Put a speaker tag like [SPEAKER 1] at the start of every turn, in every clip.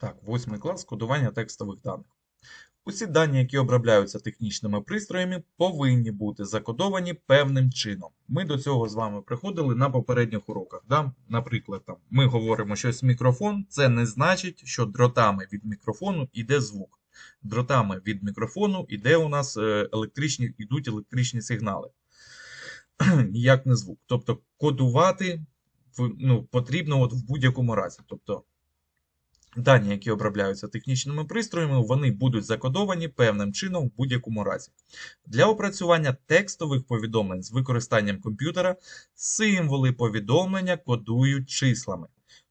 [SPEAKER 1] Так, восьмий клас кодування текстових даних. Усі дані, які обробляються технічними пристроями, повинні бути закодовані певним чином. Ми до цього з вами приходили на попередніх уроках. Да? Наприклад, там, ми говоримо щось мікрофон, це не значить, що дротами від мікрофону йде звук. Дротами від мікрофону йде у нас е, електричні, йдуть електричні сигнали. Ніяк не звук. Тобто кодувати ну, потрібно от в будь-якому разі. Тобто Дані, які обробляються технічними пристроями, вони будуть закодовані певним чином в будь-якому разі. Для опрацювання текстових повідомлень з використанням комп'ютера символи повідомлення кодують числами.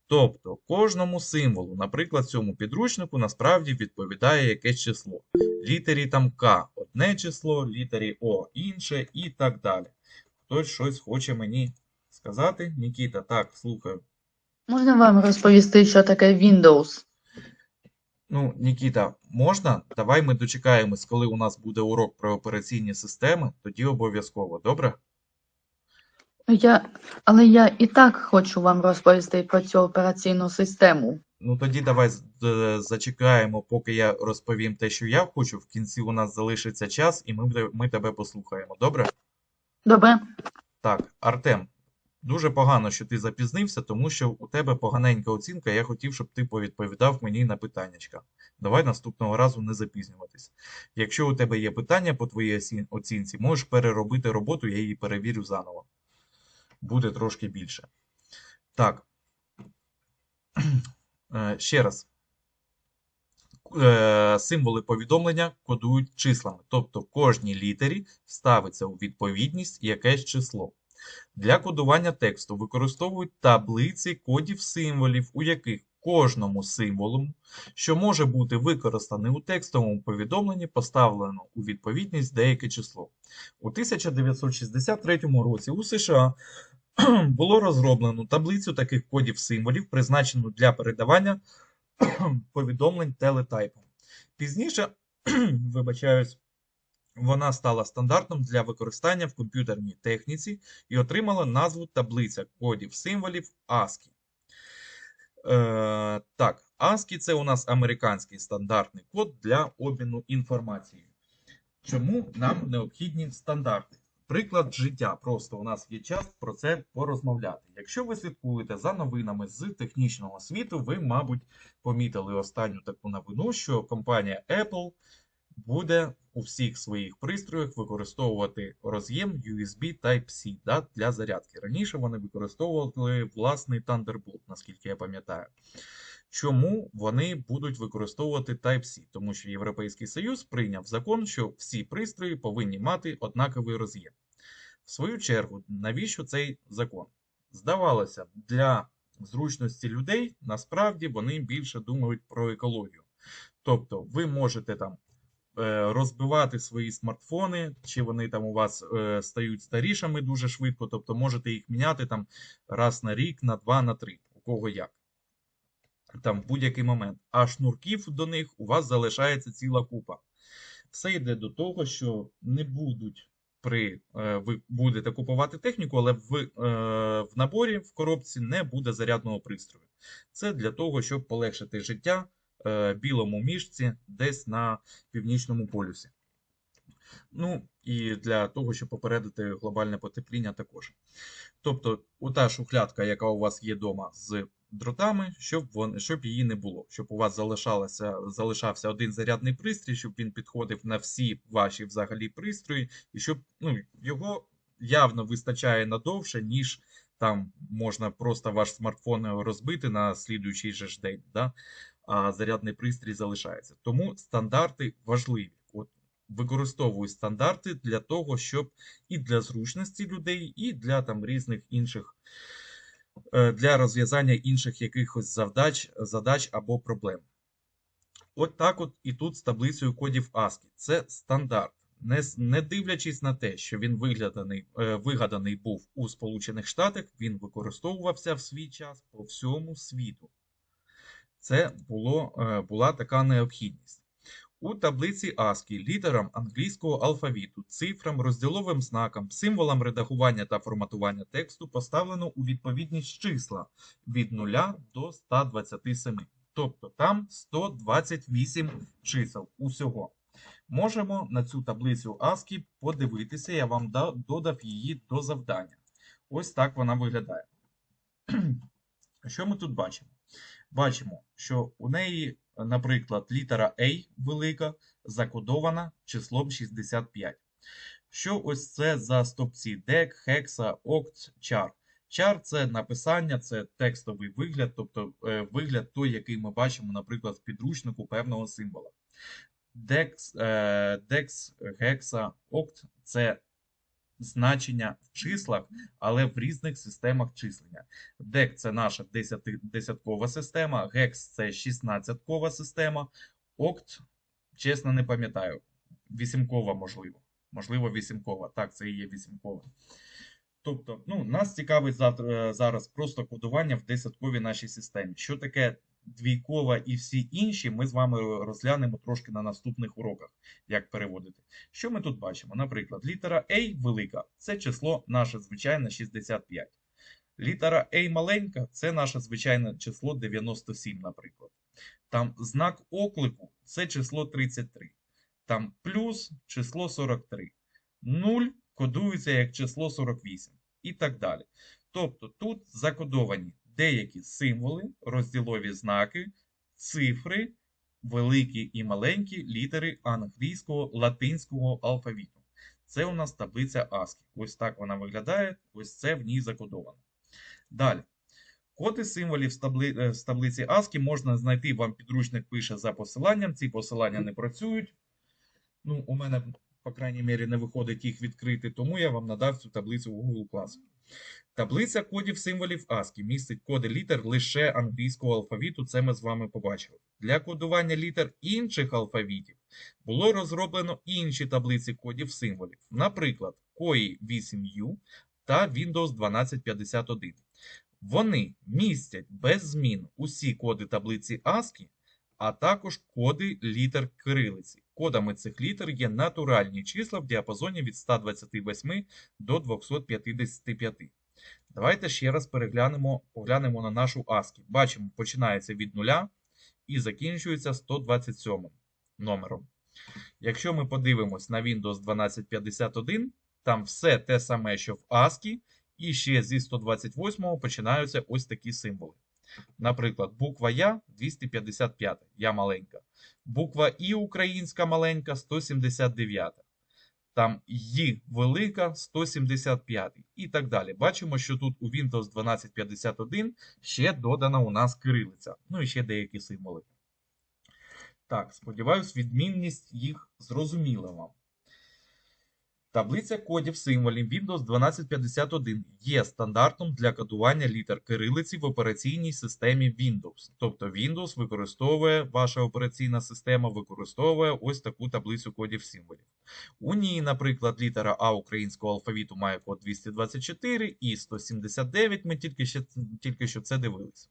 [SPEAKER 1] Тобто кожному символу, наприклад, цьому підручнику насправді відповідає якесь число. Літері там К одне число, літері О інше і так далі. Хтось щось хоче мені сказати? Нікіта, так, слухаю.
[SPEAKER 2] Можна вам розповісти, що таке Windows?
[SPEAKER 1] Ну, Нікіта, можна? Давай ми дочекаємось, коли у нас буде урок про операційні системи, тоді обов'язково, добре?
[SPEAKER 2] Я... Але я і так хочу вам розповісти про цю операційну систему.
[SPEAKER 1] Ну тоді давай зачекаємо, поки я розповім те, що я хочу. В кінці у нас залишиться час, і ми, ми тебе послухаємо, добре?
[SPEAKER 2] Добре?
[SPEAKER 1] Так, Артем, дуже погано, що ти запізнився, тому що у тебе поганенька оцінка, я хотів, щоб ти повідповідав мені на питаннячка. Давай наступного разу не запізнюватись. Якщо у тебе є питання по твоїй оцінці, можеш переробити роботу, я її перевірю заново. Буде трошки більше. Так. Е, Ще раз. Е, Символи повідомлення кодують числами, тобто кожній літері ставиться у відповідність якесь число. Для кодування тексту використовують таблиці кодів символів, у яких кожному символу, що може бути використаний у текстовому повідомленні, поставлено у відповідність деяке число. У 1963 році у США було розроблено таблицю таких кодів символів, призначену для передавання повідомлень телетайпом. Пізніше, вибачаюсь, вона стала стандартом для використання в комп'ютерній техніці і отримала назву таблиця кодів символів ASCII. Е, так, ASCII це у нас американський стандартний код для обміну інформацією. Чому нам необхідні стандарти? Приклад життя. Просто у нас є час про це порозмовляти. Якщо ви слідкуєте за новинами з технічного світу, ви, мабуть, помітили останню таку новину, що компанія Apple буде у всіх своїх пристроях використовувати роз'єм USB Type-C да, для зарядки. Раніше вони використовували власний Thunderbolt, наскільки я пам'ятаю. Чому вони будуть використовувати Type-C? Тому що Європейський Союз прийняв закон, що всі пристрої повинні мати однаковий роз'єм. В свою чергу, навіщо цей закон? Здавалося, для зручності людей насправді вони більше думають про екологію. Тобто, ви можете там розбивати свої смартфони, чи вони там у вас е, стають старішими дуже швидко, тобто можете їх міняти там раз на рік, на два, на три, у кого як. Там в будь-який момент. А шнурків до них у вас залишається ціла купа. Все йде до того, що не будуть при е, ви будете купувати техніку, але в, е, в наборі в коробці не буде зарядного пристрою. Це для того, щоб полегшити життя е, білому мішці десь на північному полюсі. Ну і для того, щоб попередити глобальне потепління також. Тобто, ота шухлядка, яка у вас є вдома з дротами, щоб, вон, щоб її не було, щоб у вас залишалося, залишався один зарядний пристрій, щоб він підходив на всі ваші взагалі пристрої, і щоб ну, його явно вистачає надовше, ніж там можна просто ваш смартфон розбити на слідуючий же ж день, да? Зарядний пристрій залишається. Тому стандарти важливі. От використовую стандарти для того, щоб і для зручності людей, і для там різних інших е, для розв'язання інших якихось завдач, задач або проблем. От так от і тут з таблицею кодів ASCII. Це стандарт. Не, не дивлячись на те, що він е, вигаданий був у Сполучених Штатах, він використовувався в свій час по всьому світу. Це було, е, була така необхідність. У таблиці ASCII літерам англійського алфавіту, цифрам, розділовим знакам, символам редагування та форматування тексту поставлено у відповідність числа від 0 до 127. Тобто там 128 чисел усього. Можемо на цю таблицю ASCII подивитися, я вам додав її до завдання. Ось так вона виглядає. Що ми тут бачимо? Бачимо, що у неї, наприклад, літера A велика закодована числом 65. Що ось це за стопці дек, хекса, окт, чар? Чар це написання, це текстовий вигляд, тобто е, вигляд той, який ми бачимо, наприклад, в підручнику певного символа. Декс, е, декс, гекса, окт це значення в числах, але в різних системах числення. Дек це наша десяткова система, гекс це 16-кова система, окт, чесно, не пам'ятаю. Вісімкова, можливо. Можливо, вісімкова. Так, це і є вісімкова. Тобто, ну, нас цікавить е, зараз просто кодування в десятковій нашій системі. Що таке двійкова і всі інші, ми з вами розглянемо трошки на наступних уроках, як переводити. Що ми тут бачимо? Наприклад, літера A велика це число наше звичайне 65. Літера A маленька це наше звичайне число 97, наприклад. Там знак оклику це число 33. Там плюс число 43. 0 кодується як число 48 і так далі. Тобто тут закодовані деякі символи, розділові знаки, цифри, великі і маленькі літери англійського латинського алфавіту. Це у нас таблиця ASCII. Ось так вона виглядає, ось це в ній закодовано. Далі. Коди символів з, е, таблиці ASCII можна знайти, вам підручник пише за посиланням. Ці посилання не працюють. Ну, у мене, по крайній мірі, не виходить їх відкрити, тому я вам надав цю таблицю у Google Class. Таблиця кодів символів ASCII містить коди літер лише англійського алфавіту, це ми з вами побачили. Для кодування літер інших алфавітів було розроблено інші таблиці кодів символів, наприклад, COI 8U та Windows 1251. Вони містять без змін усі коди таблиці ASCII, а також коди літер кирилиці. Кодами цих літер є натуральні числа в діапазоні від 128 до 255. Давайте ще раз переглянемо, поглянемо на нашу ASCII. Бачимо, починається від нуля і закінчується 127 номером. Якщо ми подивимось на Windows 1251, там все те саме, що в ASCII, і ще зі 128 починаються ось такі символи. Наприклад, буква Я 255, я маленька. Буква І українська маленька 179. Там Ї велика 175 і так далі. Бачимо, що тут у Windows 1251 ще додана у нас кирилиця. Ну і ще деякі символи. Так, сподіваюсь, відмінність їх зрозуміла вам. Таблиця кодів символів Windows 1251 є стандартом для кодування літер кирилиці в операційній системі Windows. Тобто Windows використовує, ваша операційна система використовує ось таку таблицю кодів символів. У ній, наприклад, літера А українського алфавіту має код 224 і 179, ми тільки, ще, тільки що це дивилися.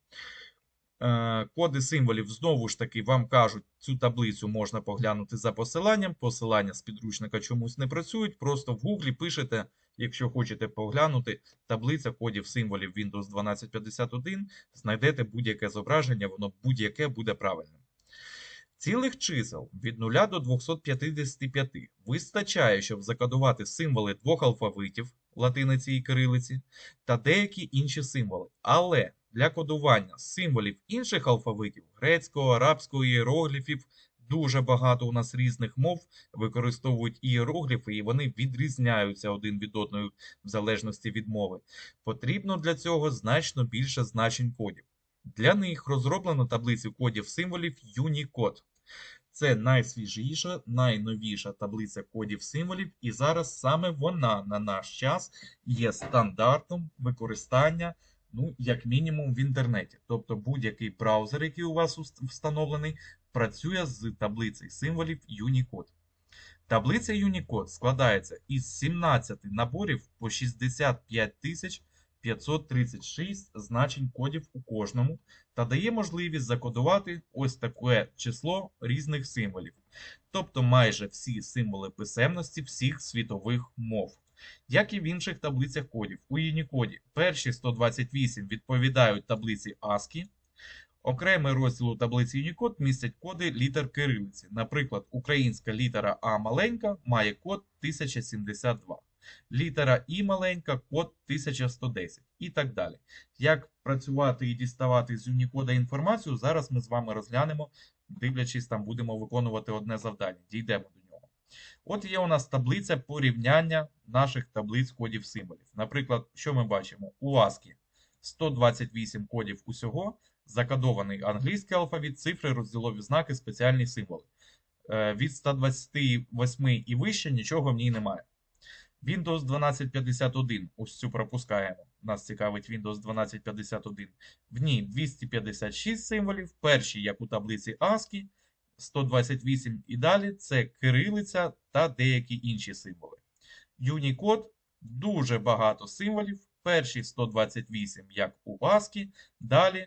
[SPEAKER 1] Е, Коди символів знову ж таки вам кажуть, цю таблицю можна поглянути за посиланням. Посилання з підручника чомусь не працюють. Просто в Гуглі пишете, якщо хочете поглянути, таблиця кодів символів Windows 1251, знайдете будь-яке зображення, воно будь-яке буде правильним. Цілих чисел від 0 до 255 вистачає, щоб закодувати символи двох алфавитів латиниці і кирилиці та деякі інші символи. Але для кодування символів інших алфавитів грецького, арабського, іерогліфів дуже багато у нас різних мов використовують іерогліфи, і вони відрізняються один від одного в залежності від мови. Потрібно для цього значно більше значень кодів. Для них розроблено таблицю кодів символів Unicode. Це найсвіжіша, найновіша таблиця кодів символів, і зараз саме вона на наш час є стандартом використання ну, як мінімум в інтернеті. Тобто будь-який браузер, який у вас встановлений, працює з таблицею символів Unicode. Таблиця Unicode складається із 17 наборів по 65 тисяч. 536 значень кодів у кожному та дає можливість закодувати ось таке число різних символів, тобто майже всі символи писемності всіх світових мов. Як і в інших таблицях кодів, у Unicode перші 128 відповідають таблиці ASCII, Окремий розділ у таблиці Unicode містять коди літер кирилиці. Наприклад, українська літера А маленька має код 1072. Літера І маленька код 1110 і так далі. Як працювати і діставати з Unicode інформацію, зараз ми з вами розглянемо, дивлячись, там будемо виконувати одне завдання. Дійдемо до. От є у нас таблиця порівняння наших таблиць кодів символів. Наприклад, що ми бачимо? У ASCII 128 кодів усього, закодований англійський алфавіт, цифри, розділові знаки, спеціальні символи. Е, Від 128 і вище нічого в ній немає. Windows 1251, ось цю пропускаємо. Нас цікавить Windows 1251. В ній 256 символів. Перші, як у таблиці ASCII, 128 і далі це кирилиця та деякі інші символи. Unicode дуже багато символів. Перші 128, як у ASCII, далі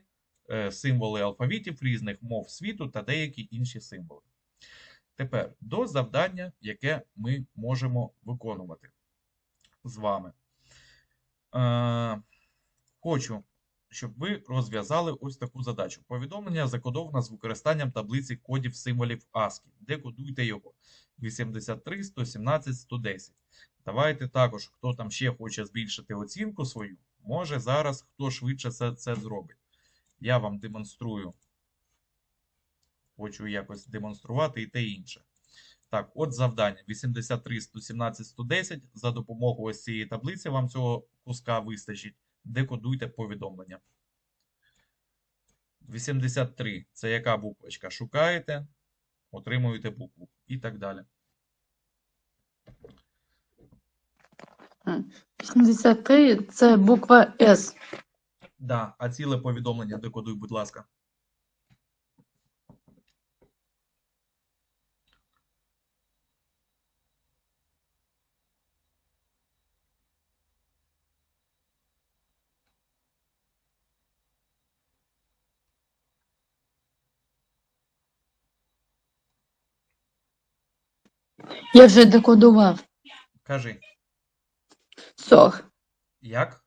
[SPEAKER 1] е, символи алфавітів різних мов світу та деякі інші символи. Тепер до завдання, яке ми можемо виконувати з вами. Е, хочу, щоб ви розв'язали ось таку задачу. Повідомлення закодовано з використанням таблиці кодів символів ASCII. Декодуйте його 83, 117, 110. Давайте також, хто там ще хоче збільшити оцінку свою, може зараз хто швидше це, це зробить. Я вам демонструю. Хочу якось демонструвати і те інше. Так, от завдання 83, 117, 110. За допомогою ось цієї таблиці вам цього куска вистачить. Декодуйте повідомлення. 83 це яка буквочка? Шукаєте, отримуєте букву і так далі.
[SPEAKER 2] 83 це буква С.
[SPEAKER 1] Да, а ціле повідомлення декодуй, будь ласка.
[SPEAKER 2] Я вже декодував.
[SPEAKER 1] Кажи,
[SPEAKER 2] Сор.
[SPEAKER 1] як?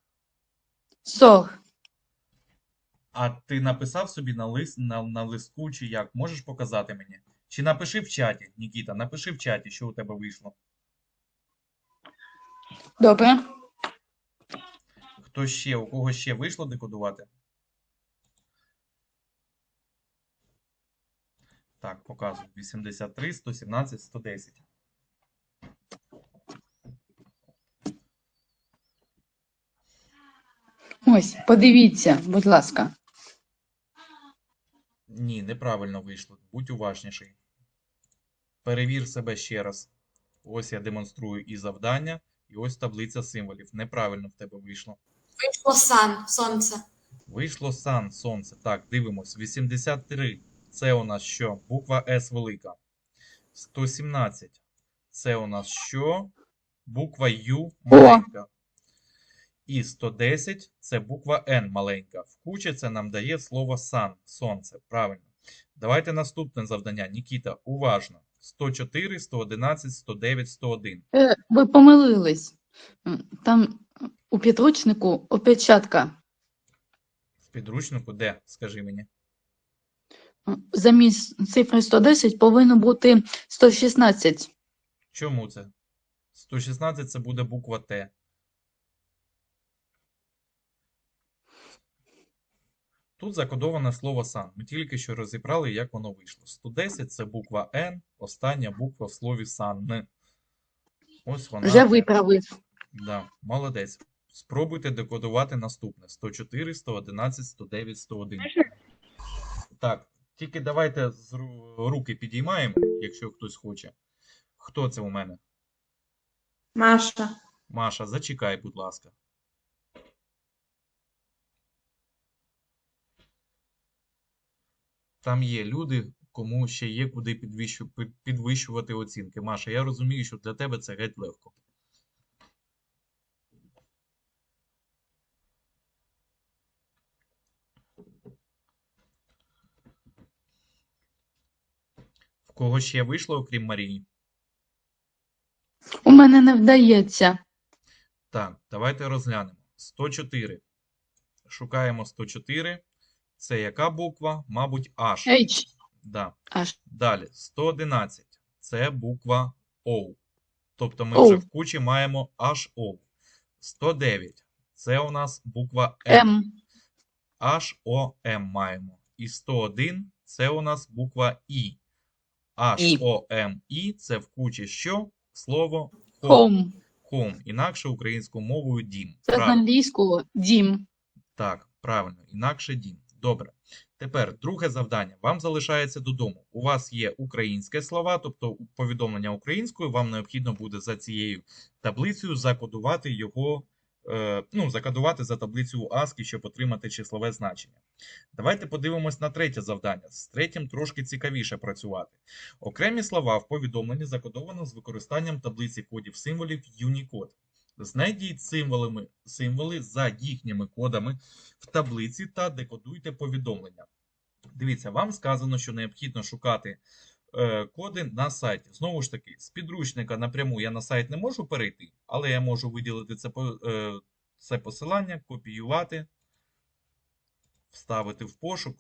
[SPEAKER 2] Сор.
[SPEAKER 1] А ти написав собі на лист на, на листку чи як? Можеш показати мені? Чи напиши в чаті, Нікіта, напиши в чаті, що у тебе вийшло.
[SPEAKER 2] Добре.
[SPEAKER 1] Хто ще, у кого ще вийшло декодувати? Так, показую. 83, 117, 110.
[SPEAKER 2] Ось, подивіться, будь ласка.
[SPEAKER 1] Ні, неправильно вийшло. Будь уважніший. Перевір себе ще раз. Ось я демонструю і завдання, і ось таблиця символів. Неправильно в тебе вийшло.
[SPEAKER 3] Вийшло сан, сонце.
[SPEAKER 1] Вийшло сан, сонце. Так, дивимось. 83. Це у нас що? Буква С велика. 117. Це у нас що? Буква Ю маленька. І 110 це буква Н маленька. В кучі це нам дає слово сан, сонце. Правильно. Давайте наступне завдання. Нікіта, уважно. 104, 111, 109, 101.
[SPEAKER 2] Е, ви помилились. Там у підручнику опечатка.
[SPEAKER 1] В підручнику де? Скажи мені.
[SPEAKER 2] Замість цифри 110 повинно бути 116.
[SPEAKER 1] Чому це? 116 це буде буква Т. Тут закодоване слово сан. Ми тільки що розібрали, як воно вийшло. 110 це буква Н, остання буква в слові сан. Ось вона.
[SPEAKER 2] Вже виправив.
[SPEAKER 1] Да, молодець. Спробуйте декодувати наступне: 104, 111, 109, 101. Так, тільки давайте з руки підіймаємо, якщо хтось хоче. Хто це у мене?
[SPEAKER 3] Маша.
[SPEAKER 1] Маша, зачекай, будь ласка. Там є люди, кому ще є куди підвищувати оцінки. Маша, я розумію, що для тебе це геть легко. В кого ще вийшло, окрім Марії?
[SPEAKER 2] У мене не вдається.
[SPEAKER 1] Так, давайте розглянемо. 104. Шукаємо 104. Це яка буква? Мабуть, H.
[SPEAKER 2] H.
[SPEAKER 1] Да.
[SPEAKER 2] Аж.
[SPEAKER 1] Далі, 111. Це буква O. Тобто ми
[SPEAKER 2] O.
[SPEAKER 1] вже в кучі маємо HO. 109. Це у нас буква M. HOM маємо. І 101 це у нас буква І.
[SPEAKER 2] І.
[SPEAKER 1] HOM І це в кучі що? Слово home.
[SPEAKER 2] Home.
[SPEAKER 1] Інакше українською мовою дім.
[SPEAKER 2] Це з
[SPEAKER 1] Правильно.
[SPEAKER 2] англійського дім.
[SPEAKER 1] Так, правильно, інакше дім. Добре. Тепер друге завдання. Вам залишається додому. У вас є українське слова, тобто повідомлення українською. Вам необхідно буде за цією таблицею закодувати його, ну, закодувати за таблицею ASCII, щоб отримати числове значення. Давайте подивимось на третє завдання. З третім трошки цікавіше працювати. Окремі слова в повідомленні закодовано з використанням таблиці кодів символів Unicode. Знайдіть символами, символи за їхніми кодами в таблиці та декодуйте повідомлення. Дивіться, вам сказано, що необхідно шукати е, коди на сайті. Знову ж таки, з підручника напряму я на сайт не можу перейти, але я можу виділити це, е, це посилання, копіювати, вставити в пошук,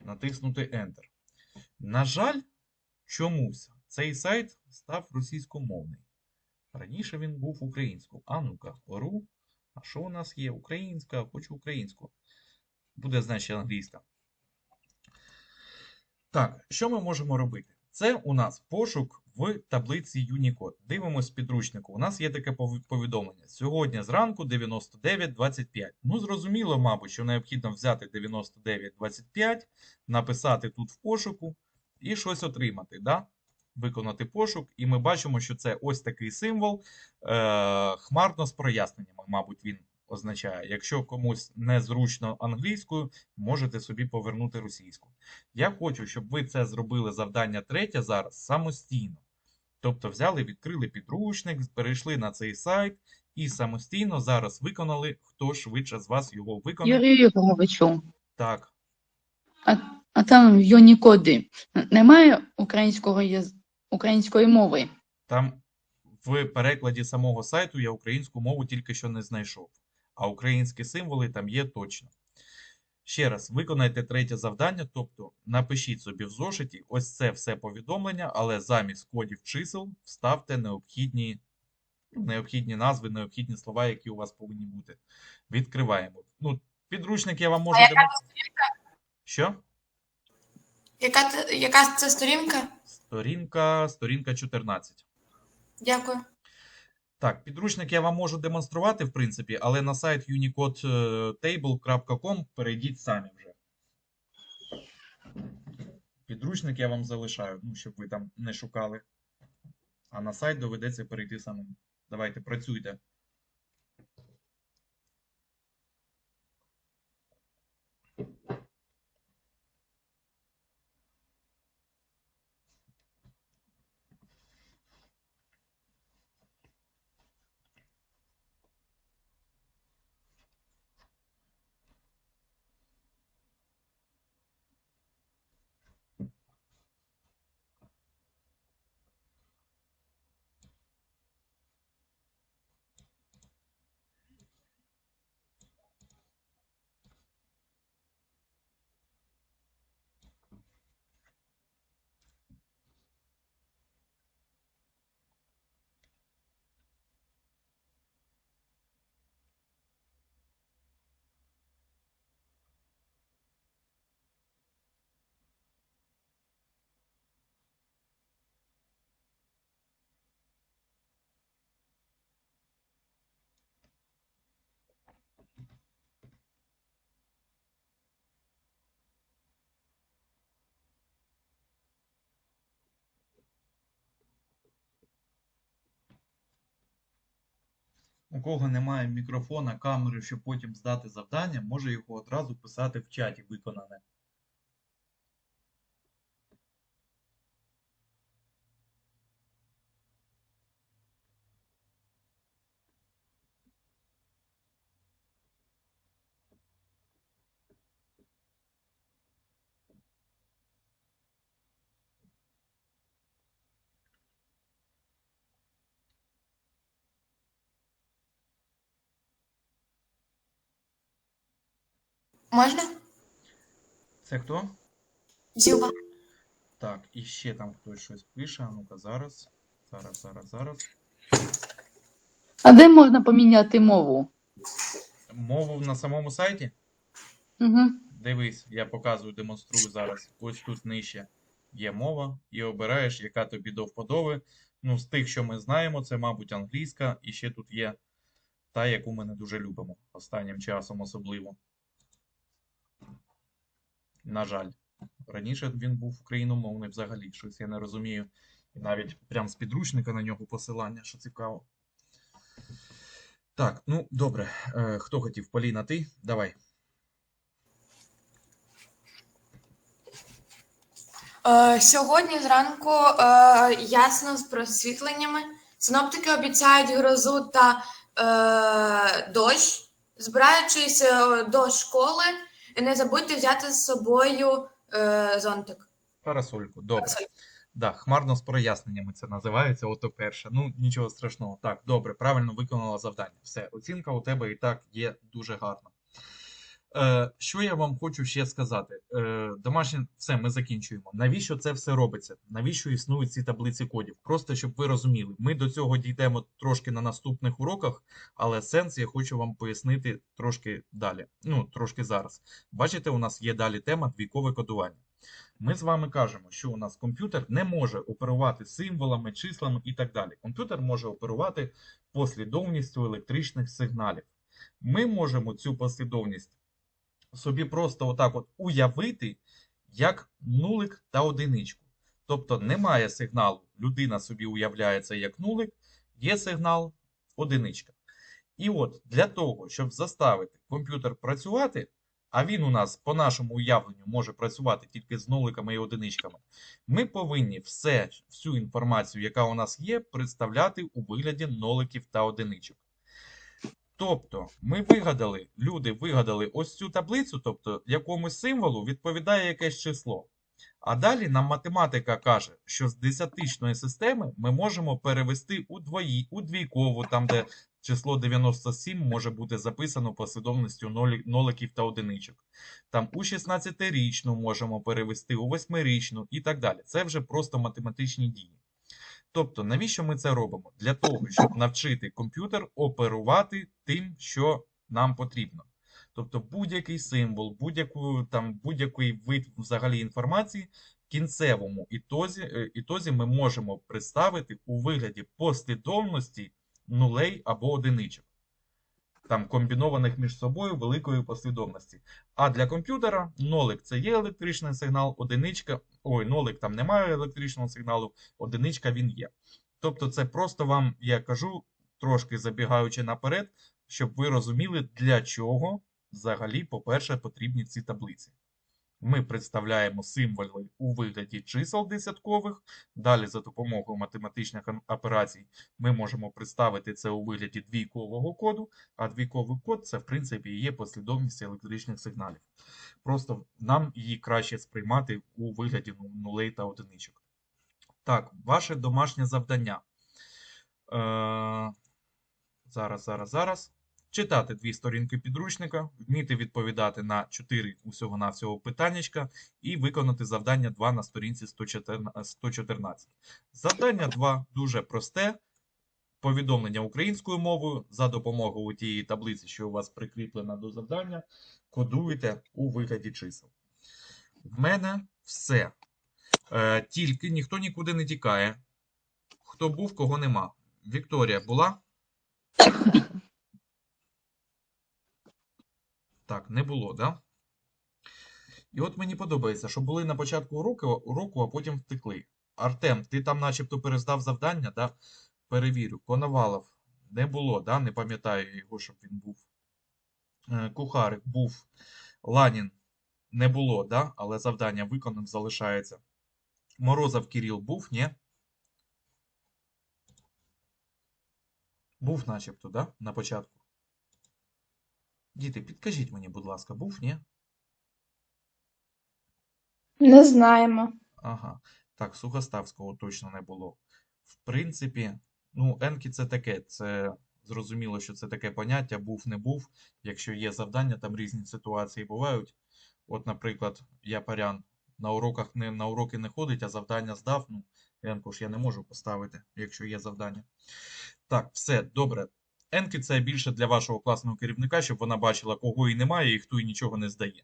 [SPEAKER 1] натиснути Enter. На жаль, чомусь цей сайт став російськомовний. Раніше він був українською. А ну-ка, ору. А що у нас є? Українська, хочу українську. Буде, значить, англійська. Так, що ми можемо робити? Це у нас пошук в таблиці Unicode. Дивимось підручнику. У нас є таке повідомлення. Сьогодні зранку 99.25. Ну, зрозуміло, мабуть, що необхідно взяти 99.25, написати тут в пошуку і щось отримати. Да? Виконати пошук, і ми бачимо, що це ось такий символ. Е, хмарно з проясненнями, мабуть, він означає. Якщо комусь незручно англійською, можете собі повернути російську. Я хочу, щоб ви це зробили завдання третє зараз самостійно. Тобто взяли, відкрили підручник, перейшли на цей сайт і самостійно зараз виконали, хто швидше з вас його виконав.
[SPEAKER 2] Юрію Ігоровичу,
[SPEAKER 1] Так,
[SPEAKER 2] а, а там в Юнікоді немає українського української мови.
[SPEAKER 1] там в перекладі самого сайту я українську мову тільки що не знайшов, а українські символи там є точно. Ще раз, виконайте третє завдання, тобто напишіть собі в зошиті ось це все повідомлення, але замість кодів чисел вставте необхідні, необхідні назви, необхідні слова, які у вас повинні бути. Відкриваємо. Ну, підручник я вам можу
[SPEAKER 3] А яка.
[SPEAKER 1] Що?
[SPEAKER 3] Яка, яка це сторінка?
[SPEAKER 1] Сторінка, сторінка 14.
[SPEAKER 3] Дякую.
[SPEAKER 1] Так, підручник я вам можу демонструвати, в принципі, але на сайт unicodetable.com перейдіть самі вже. Підручник я вам залишаю, ну, щоб ви там не шукали. А на сайт доведеться перейти самим. Давайте, працюйте. У кого немає мікрофона, камери, щоб потім здати завдання, може його одразу писати в чаті виконане.
[SPEAKER 3] Можна?
[SPEAKER 1] Це хто?
[SPEAKER 3] Дзюба.
[SPEAKER 1] Так, і ще там хтось щось пише. А ну-ка, зараз. Зараз, зараз, зараз.
[SPEAKER 2] А де можна поміняти мову?
[SPEAKER 1] Мову на самому сайті?
[SPEAKER 2] Угу.
[SPEAKER 1] Дивись, я показую, демонструю зараз. Ось тут нижче є мова, і обираєш, яка тобі до вподоби. Ну, з тих, що ми знаємо, це, мабуть, англійська, і ще тут є та, яку ми не дуже любимо останнім часом особливо. На жаль, раніше він був україномовний взагалі, щось я не розумію. І навіть прям з підручника на нього посилання, що цікаво. Так, ну добре. Е, хто хотів? Поліна, ти? Давай.
[SPEAKER 3] Е, сьогодні зранку е, ясно з просвітленнями. Синоптики обіцяють грозу та е, дощ. Збираючись е, до школи, не забудьте взяти з собою е, зонтик.
[SPEAKER 1] Парасольку, добре.
[SPEAKER 3] Парасоль.
[SPEAKER 1] Да, хмарно з проясненнями це називається, ото перше. Ну, нічого страшного. Так, добре, правильно виконала завдання. Все, оцінка у тебе і так є дуже гарна. Е, що я вам хочу ще сказати? Е, домашнє, все, ми закінчуємо. Навіщо це все робиться? Навіщо існують ці таблиці кодів? Просто щоб ви розуміли, ми до цього дійдемо трошки на наступних уроках, але сенс я хочу вам пояснити трошки далі. Ну, трошки зараз. Бачите, у нас є далі тема двійкове кодування. Ми з вами кажемо, що у нас комп'ютер не може оперувати символами, числами і так далі. Комп'ютер може оперувати послідовністю електричних сигналів. Ми можемо цю послідовність собі просто отак от уявити як нулик та одиничку. Тобто немає сигналу, людина собі уявляє це як нулик, є сигнал одиничка. І от для того, щоб заставити комп'ютер працювати, а він у нас по нашому уявленню може працювати тільки з нуликами і одиничками, ми повинні все, всю інформацію, яка у нас є, представляти у вигляді ноликів та одиничок. Тобто, ми вигадали, люди вигадали ось цю таблицю, тобто якомусь символу відповідає якесь число. А далі нам математика каже, що з десятичної системи ми можемо перевести у, двої, у двійкову, там де число 97 може бути записано послідовністю ноликів та одиничок. Там у 16-річну можемо перевести у 8-річну і так далі. Це вже просто математичні дії. Тобто, навіщо ми це робимо? Для того, щоб навчити комп'ютер оперувати тим, що нам потрібно. Тобто будь-який символ, будь-яку, там, будь-який вид взагалі інформації в кінцевому ітозі, е, ітозі ми можемо представити у вигляді послідовності нулей або одиничок, там комбінованих між собою великої послідовності. А для комп'ютера нолик це є електричний сигнал, одиничка, ой, нолик там немає електричного сигналу, одиничка він є. Тобто, це просто вам, я кажу, трошки забігаючи наперед, щоб ви розуміли, для чого взагалі, по-перше, потрібні ці таблиці. Ми представляємо символи у вигляді чисел десяткових. Далі, за допомогою математичних операцій, ми можемо представити це у вигляді двійкового коду, а двійковий код це, в принципі, є послідовність електричних сигналів. Просто нам її краще сприймати у вигляді ну- нулей та одиничок. Так, ваше домашнє завдання. Е, зараз, зараз, зараз. Читати дві сторінки підручника, вміти відповідати на 4 усього-навсього питаннячка і виконати завдання 2 на сторінці 114 114. Завдання 2 дуже просте. Повідомлення українською мовою за допомогою тієї таблиці, що у вас прикріплена до завдання, кодуєте у вигляді чисел. В мене все. Е, тільки ніхто нікуди не тікає. Хто був, кого нема. Вікторія була? Так, не було, да? І от мені подобається, що були на початку уроку, уроку, а потім втекли. Артем, ти там начебто перездав завдання, да? Перевірю. Коновалов не було, да? Не пам'ятаю його, щоб він був. Е, Кухарик був. Ланін не було, да? Але завдання виконав, залишається. Морозов Кирил був, ні? Був начебто, да? На початку. Діти, підкажіть мені, будь ласка, був, ні?
[SPEAKER 4] Не знаємо.
[SPEAKER 1] Ага. Так, Сухоставського точно не було. В принципі, ну, Енкі це таке, це Зрозуміло, що це таке поняття був не був. Якщо є завдання, там різні ситуації бувають. От, наприклад, я парян на уроках не на уроки не ходить, а завдання здав. Ну, енку ж я не можу поставити, якщо є завдання. Так, все добре. Енки це більше для вашого класного керівника, щоб вона бачила, кого і немає, і хто і нічого не здає.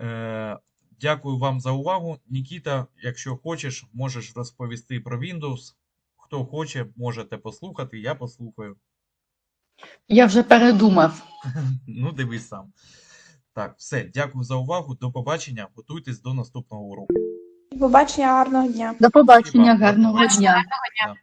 [SPEAKER 1] Е, дякую вам за увагу. Нікіта, якщо хочеш, можеш розповісти про Windows. Хто хоче, можете послухати, я послухаю.
[SPEAKER 2] Я вже передумав.
[SPEAKER 1] Ну, дивись сам. Так, все, дякую за увагу. До побачення. Готуйтесь до наступного уроку.
[SPEAKER 4] До побачення, гарного дня.
[SPEAKER 2] До побачення,
[SPEAKER 1] Спасибо.
[SPEAKER 2] гарного дня.
[SPEAKER 1] Да.